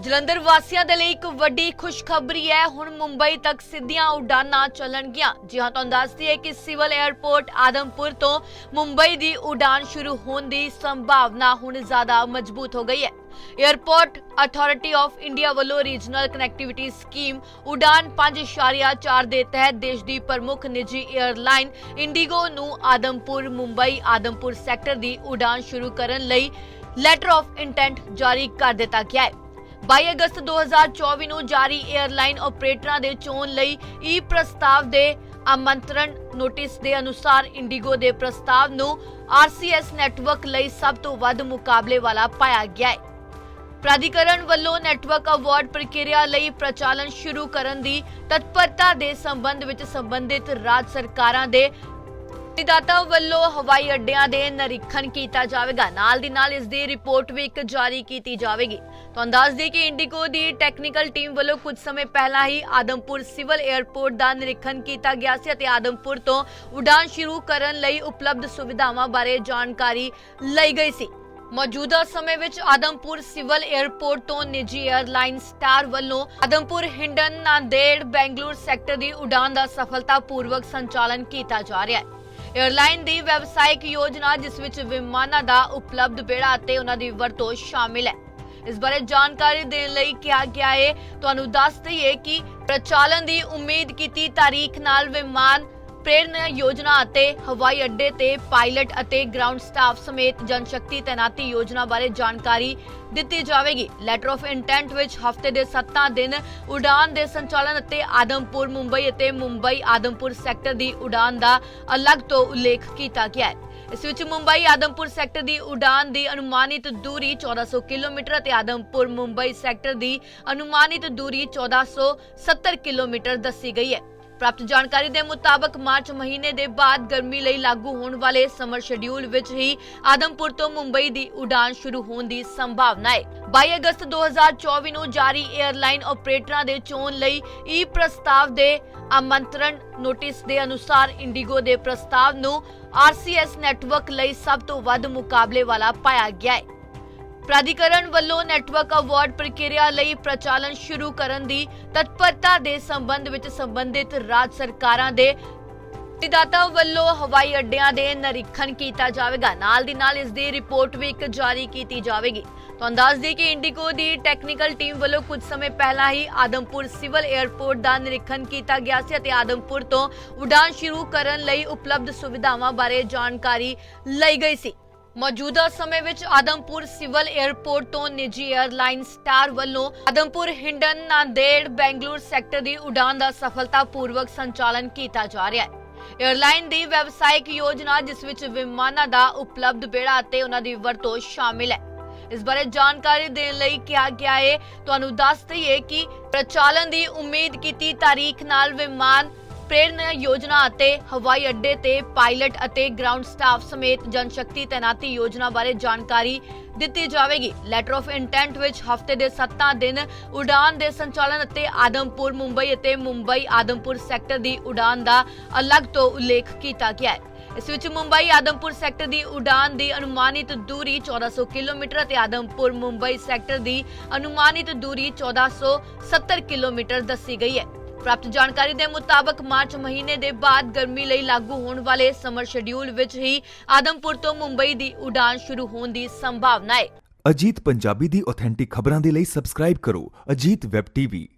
ਜਲੰਧਰ ਵਾਸੀਆਂ ਦੇ ਲਈ ਇੱਕ ਵੱਡੀ ਖੁਸ਼ਖਬਰੀ ਹੈ। ਹੁਣ ਮੁੰਬਈ ਤੱਕ ਸਿੱਧੀਆਂ ਉਡਾਨਾਂ ਚੱਲਣਗੀਆਂ। ਜੀ ਹਾਂ, ਤੁਹਾਨੂੰ ਦੱਸਦੀ ਹੈ ਕਿ ਸਿਵਲ 에ਅਰਪੋਰਟ ਆਦਮਪੁਰ ਤੋਂ ਮੁੰਬਈ ਦੀ ਉਡਾਨ ਸ਼ੁਰੂ ਹੋਣ ਦੀ ਸੰਭਾਵਨਾ ਹੁਣ ਜ਼ਿਆਦਾ ਮਜ਼ਬੂਤ ਹੋ ਗਈ ਹੈ। ਏਅਰਪੋਰਟ ਅਥਾਰਟੀ ਆਫ ਇੰਡੀਆ ਵੱਲੋਂ ਰੀਜਨਲ ਕਨੈਕਟੀਵਿਟੀ ਸਕੀਮ ਉਡਾਨ 5.4 ਦੇ ਤਹਿਤ ਦੇਸ਼ ਦੀ ਪ੍ਰਮੁੱਖ ਨਿੱਜੀ 에ਅਰਲਾਈਨ ਇੰਡੀਗੋ ਨੂੰ ਆਦਮਪੁਰ, ਮੁੰਬਈ, ਆਦਮਪੁਰ ਸੈਕਟਰ ਦੀ ਉਡਾਨ ਸ਼ੁਰੂ ਕਰਨ ਲਈ ਲੈਟਰ ਆਫ ਇੰਟੈਂਟ ਜਾਰੀ ਕਰ ਦਿੱਤਾ ਗਿਆ ਹੈ। 22 ਅਗਸਤ 2024 ਨੂੰ ਜਾਰੀ 에ਅਰਲਾਈਨ ਆਪਰੇਟਰਾਂ ਦੇ ਚੋਣ ਲਈ ਈ ਪ੍ਰਸਤਾਵ ਦੇ ਆਮੰਤਰਣ ਨੋਟਿਸ ਦੇ ਅਨੁਸਾਰ ਇੰਡੀਗੋ ਦੇ ਪ੍ਰਸਤਾਵ ਨੂੰ ਆਰਸੀਐਸ ਨੈਟਵਰਕ ਲਈ ਸਭ ਤੋਂ ਵੱਧ ਮੁਕਾਬਲੇ ਵਾਲਾ ਪਾਇਆ ਗਿਆ ਹੈ। ਪ੍ਰਾਧਿਕਰਨ ਵੱਲੋਂ ਨੈਟਵਰਕ ਅਵਾਰਡ ਪ੍ਰਕਿਰਿਆ ਲਈ ਪ੍ਰਚਾਲਨ ਸ਼ੁਰੂ ਕਰਨ ਦੀ ਤਤਪਰਤਾ ਦੇ ਸੰਬੰਧ ਵਿੱਚ ਸੰਬੰਧਿਤ ਰਾਜ ਸਰਕਾਰਾਂ ਦੇ ਭਰਤੀਦਾਤਾ ਵੱਲੋਂ ਹਵਾਈ ਅੱਡਿਆਂ ਦੇ ਨਿਰੀਖਣ ਕੀਤਾ ਜਾਵੇਗਾ। ਨਾਲ ਦੀ ਨਾਲ ਇਸ ਦੀ ਰਿਪੋਰਟ ਵੀ ਇੱਕ ਜਾਰੀ ਕੀਤੀ ਜਾਵੇਗੀ। ਤਾਂ ਦੱਸ ਦੇ ਕਿ ਇੰਡੀਗੋ ਦੀ ਟੈਕਨੀਕਲ ਟੀਮ ਵੱਲੋਂ ਕੁਝ ਸਮੇਂ ਪਹਿਲਾਂ ਹੀ ਆਦਮਪੁਰ ਸਿਵਲ 에ਅਰਪੋਰਟ ਦਾ ਨਿਰੀਖਣ ਕੀਤਾ ਗਿਆ ਸੀ ਅਤੇ ਆਦਮਪੁਰ ਤੋਂ ਉਡਾਨ ਸ਼ੁਰੂ ਕਰਨ ਲਈ ਉਪਲਬਧ ਸੁਵਿਧਾਵਾਂ ਬਾਰੇ ਜਾਣਕਾਰੀ ਲਈ ਗਈ ਸੀ। ਮੌਜੂਦਾ ਸਮੇਂ ਵਿੱਚ ਆਦਮਪੁਰ ਸਿਵਲ 에ਅਰਪੋਰਟ ਤੋਂ ਨਿੱਜੀ 에ਅਰਲਾਈਨ ਸਟਾਰ ਵੱਲੋਂ ਆਦਮਪੁਰ ਹਿੰਡਨ ਨਾਂਦੇੜ ਬੈਂਗਲੌਰ ਸੈਕਟਰ ਦੀ ਉਡਾਨ ਦਾ ਸਫਲਤਾਪੂਰਵਕ ਸੰਚਾਲਨ ਕੀਤਾ ਜਾ ਰਿਹਾ ਹੈ। 에ਅਰਲਾਈਨ ਦੀ ਵੈਬਸਾਈਟ ਯੋਜਨਾ, ਜਿਸ ਵਿੱਚ ਵਿਮਾਨਾਂ ਦਾ ਉਪਲਬਧ ਬੇੜਾ ਅਤੇ ਉਹਨਾਂ ਦੀ ਵਰਤੋਂ ਸ਼ਾਮਿਲ ਹੈ। ਇਸ ਬਾਰੇ ਜਾਣਕਾਰੀ ਦੇਣ ਲਈ ਕਿਹਾ ਗਿਆ ਹੈ ਤੁਹਾਨੂੰ ਦੱਸ ਦਈਏ ਕਿ ਪ੍ਰਚਾਲਨ ਦੀ ਉਮੀਦ ਕੀਤੀ ਤਾਰੀਖ ਨਾਲ ਵਿਮਾਨ ਪ੍ਰੇਰਣਾ ਯੋਜਨਾ ਅਤੇ ਹਵਾਈ ਅੱਡੇ ਤੇ ਪਾਇਲਟ ਅਤੇ ਗਰਾਊਂਡ ਸਟਾਫ ਸਮੇਤ ਜਨਸ਼ਕਤੀ ਤੈਨਾਤੀ ਯੋਜਨਾ ਬਾਰੇ ਜਾਣਕਾਰੀ ਦਿੱਤੀ ਜਾਵੇਗੀ। ਲੈਟਰ ਆਫ ਇੰਟੈਂਟ ਵਿੱਚ ਹਫ਼ਤੇ ਦੇ 7 ਦਿਨ ਉਡਾਨ ਦੇ ਸੰਚਾਲਨ ਅਤੇ ਆਦਮਪੁਰ ਮੁੰਬਈ ਅਤੇ ਮੁੰਬਈ ਆਦਮਪੁਰ ਸੈਕਟਰ ਦੀ ਉਡਾਨ ਦਾ ਅਲੱਗ ਤੋਂ ਉਲੇਖ ਕੀਤਾ ਗਿਆ ਹੈ। ਇਸ ਵਿੱਚ ਮੁੰਬਈ ਆਦਮਪੁਰ ਸੈਕਟਰ ਦੀ ਉਡਾਨ ਦੀ ਅਨੁਮਾਨਿਤ ਦੂਰੀ 1400 ਕਿਲੋਮੀਟਰ ਅਤੇ ਆਦਮਪੁਰ ਮੁੰਬਈ ਸੈਕਟਰ ਦੀ ਅਨੁਮਾਨਿਤ ਦੂਰੀ 1470 ਕਿਲੋਮੀਟਰ ਦੱਸੀ ਗਈ ਹੈ। ਪ੍ਰਾਪਤ ਜਾਣਕਾਰੀ ਦੇ ਮੁਤਾਬਕ ਮਾਰਚ ਮਹੀਨੇ ਦੇ ਬਾਅਦ ਗਰਮੀ ਲਈ ਲਾਗੂ ਹੋਣ ਵਾਲੇ ਸਮਰ ਸ਼ਡਿਊਲ ਵਿੱਚ ਹੀ ਆਦਮਪੁਰ ਤੋਂ ਮੁੰਬਈ ਦੀ ਉਡਾਨ ਸ਼ੁਰੂ ਹੋਣ ਦੀ ਸੰਭਾਵਨਾ ਹੈ। 22 ਅਗਸਤ 2024 ਨੂੰ ਜਾਰੀ 에ਅਰਲਾਈਨ ਆਪਰੇਟਰਾਂ ਦੇ ਚੋਣ ਲਈ ਈ ਪ੍ਰਸਤਾਵ ਦੇ ਆਮੰਤਰਣ ਨੋਟਿਸ ਦੇ ਅਨੁਸਾਰ ਇੰਡੀਗੋ ਦੇ ਪ੍ਰਸਤਾਵ ਨੂੰ ਆਰਸੀਐਸ ਨੈਟਵਰਕ ਲਈ ਸਭ ਤੋਂ ਵੱਧ ਮੁਕਾਬਲੇ ਵਾਲਾ ਪਾਇਆ ਗਿਆ ਹੈ। ਪ੍ਰਾਧਿਕਰਨ ਵੱਲੋਂ ਨੈਟਵਰਕ ਅਵਾਰਡ ਪ੍ਰਕਿਰਿਆ ਲਈ ਪ੍ਰਚਾਲਨ ਸ਼ੁਰੂ ਕਰਨ ਦੀ ਤਤਪਰਤਾ ਦੇ ਸੰਬੰਧ ਵਿੱਚ ਸੰਬੰਧਿਤ ਰਾਜ ਸਰਕਾਰਾਂ ਦੇ ਨਿਦਾਤਾ ਵੱਲੋਂ ਹਵਾਈ ਅੱਡਿਆਂ ਦੇ ਨਿਰੀਖਣ ਕੀਤਾ ਜਾਵੇਗਾ। ਨਾਲ ਦੀ ਨਾਲ ਇਸ ਦੀ ਰਿਪੋਰਟ ਵੀ ਇੱਕ ਜਾਰੀ ਕੀਤੀ ਜਾਵੇਗੀ। ਤੁਹਾਨੂੰ ਦੱਸ ਦਈਏ ਕਿ ਇੰਡੀਗੋ ਦੀ ਟੈਕਨੀਕਲ ਟੀਮ ਵੱਲੋਂ ਕੁਝ ਸਮੇਂ ਪਹਿਲਾਂ ਹੀ ਆਦਮਪੁਰ ਸਿਵਲ 에ਅਰਪੋਰਟ ਦਾ ਨਿਰੀਖਣ ਕੀਤਾ ਗਿਆ ਸੀ ਅਤੇ ਆਦਮਪੁਰ ਤੋਂ ਉਡਾਨ ਸ਼ੁਰੂ ਕਰਨ ਲਈ ਉਪਲਬਧ ਸੁਵਿਧਾਵਾਂ ਬਾਰੇ ਜਾਣਕਾਰੀ ਲਈ ਗਈ ਸੀ। ਮੌਜੂਦਾ ਸਮੇਂ ਵਿੱਚ ਆਦਮਪੁਰ ਸਿਵਲ 에ਅਰਪੋਰਟ ਤੋਂ ਨਿੱਜੀ 에ਅਰਲਾਈਨ ਸਟਾਰ ਵੱਲੋਂ ਆਦਮਪੁਰ ਹਿੰਡਨ ਨਾਂਦੇੜ ਬੈਂਗਲੌਰ ਸੈਕਟਰ ਦੀ ਉਡਾਨ ਦਾ ਸਫਲਤਾਪੂਰਵਕ ਸੰਚਾਲਨ ਕੀਤਾ ਜਾ ਰਿਹਾ ਹੈ। ਏਅਰਲਾਈਨ ਦੀ ਵੈਬਸਾਈਟ ਯੋਜਨਾ, ਜਿਸ ਵਿੱਚ ਵਿਮਾਨਾਂ ਦਾ ਉਪਲਬਧ ਬੇੜਾ ਅਤੇ ਉਹਨਾਂ ਦੀ ਵਰਤੋਂ ਸ਼ਾਮਿਲ ਹੈ। ਇਸ ਬਾਰੇ ਜਾਣਕਾਰੀ ਦੇਣ ਲਈ ਕਿਹਾ ਗਿਆ ਹੈ ਤੁਹਾਨੂੰ ਦੱਸ ਦਈਏ ਕਿ ਪ੍ਰਚਾਲਨ ਦੀ ਉਮੀਦ ਕੀਤੀ ਤਾਰੀਖ ਨਾਲ ਵਿਮਾਨ ਪ੍ਰੇਰਣਾ ਯੋਜਨਾ ਅਤੇ ਹਵਾਈ ਅੱਡੇ ਤੇ ਪਾਇਲਟ ਅਤੇ ਗਰਾਊਂਡ ਸਟਾਫ ਸਮੇਤ ਜਨਸ਼ਕਤੀ ਤੈਨਾਤੀ ਯੋਜਨਾ ਬਾਰੇ ਜਾਣਕਾਰੀ ਦਿੱਤੀ ਜਾਵੇਗੀ। ਲੈਟਰ ਆਫ ਇੰਟੈਂਟ ਵਿੱਚ ਹਫ਼ਤੇ ਦੇ 7 ਦਿਨ ਉਡਾਨ ਦੇ ਸੰਚਾਲਨ ਅਤੇ ਆਦਮਪੁਰ ਮੁੰਬਈ ਅਤੇ ਮੁੰਬਈ ਆਦਮਪੁਰ ਸੈਕਟਰ ਦੀ ਉਡਾਨ ਦਾ ਅਲੱਗ ਤੋਂ ਉਲੇਖ ਕੀਤਾ ਗਿਆ ਹੈ। ਇਸ ਵਿੱਚ ਮੁੰਬਈ ਆਦਮਪੁਰ ਸੈਕਟਰ ਦੀ ਉਡਾਨ ਦੀ ਅਨੁਮਾਨਿਤ ਦੂਰੀ 1400 ਕਿਲੋਮੀਟਰ ਅਤੇ ਆਦਮਪੁਰ ਮੁੰਬਈ ਸੈਕਟਰ ਦੀ ਅਨੁਮਾਨਿਤ ਦੂਰੀ 1470 ਕਿਲੋਮੀਟਰ ਦੱਸੀ ਗਈ ਹੈ। ਪ੍ਰਾਪਤ ਜਾਣਕਾਰੀ ਦੇ ਮੁਤਾਬਕ ਮਾਰਚ ਮਹੀਨੇ ਦੇ ਬਾਅਦ ਗਰਮੀ ਲਈ ਲਾਗੂ ਹੋਣ ਵਾਲੇ ਸਮਰ ਸ਼ਡਿਊਲ ਵਿੱਚ ਹੀ ਆਦਮਪੁਰ ਤੋਂ ਮੁੰਬਈ ਦੀ ਉਡਾਨ ਸ਼ੁਰੂ ਹੋਣ ਦੀ ਸੰਭਾਵਨਾ ਹੈ। ਅਜੀਤ ਪੰਜਾਬੀ ਦੀ ਆਥੈਂਟਿਕ ਖਬਰਾਂ ਦੇ ਲਈ ਸਬਸਕ੍ਰਾਈਬ ਕਰੋ। Ajit web TV